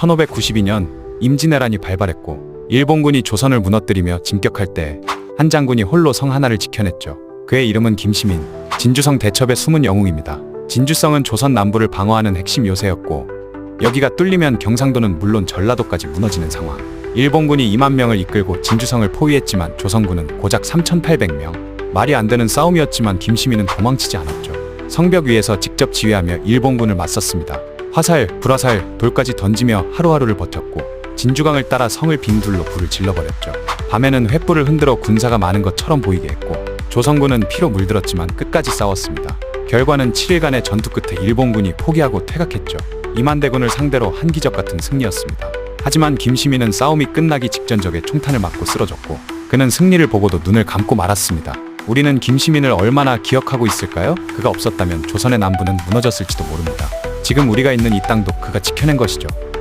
1592년 임진왜란이 발발했고 일본군이 조선을 무너뜨리며 진격할 때 한 장군이 홀로 성 하나를 지켜냈죠. 그의 이름은 김시민, 진주성 대첩의 숨은 영웅입니다. 진주성은 조선 남부를 방어하는 핵심 요새였고 여기가 뚫리면 경상도는 물론 전라도까지 무너지는 상황. 일본군이 2만 명을 이끌고 진주성을 포위했지만 조선군은 고작 3,800명. 말이 안 되는 싸움이었지만 김시민은 도망치지 않았죠. 성벽 위에서 직접 지휘하며 일본군을 맞섰습니다. 화살, 불화살, 돌까지 던지며 하루하루를 버텼고 진주강을 따라 성을 빙둘로 불을 질러버렸죠. 밤에는 횃불을 흔들어 군사가 많은 것처럼 보이게 했고 조선군은 피로 물들었지만 끝까지 싸웠습니다. 결과는 7일간의 전투 끝에 일본군이 포기하고 퇴각했죠. 2만 대군을 상대로 한 기적 같은 승리였습니다. 하지만 김시민은 싸움이 끝나기 직전 적의 총탄을 맞고 쓰러졌고 그는 승리를 보고도 눈을 감고 말았습니다. 우리는 김시민을 얼마나 기억하고 있을까요? 그가 없었다면 조선의 남부는 무너졌을지도 모릅니다. 지금 우리가 있는 이 땅도 그가 지켜낸 것이죠.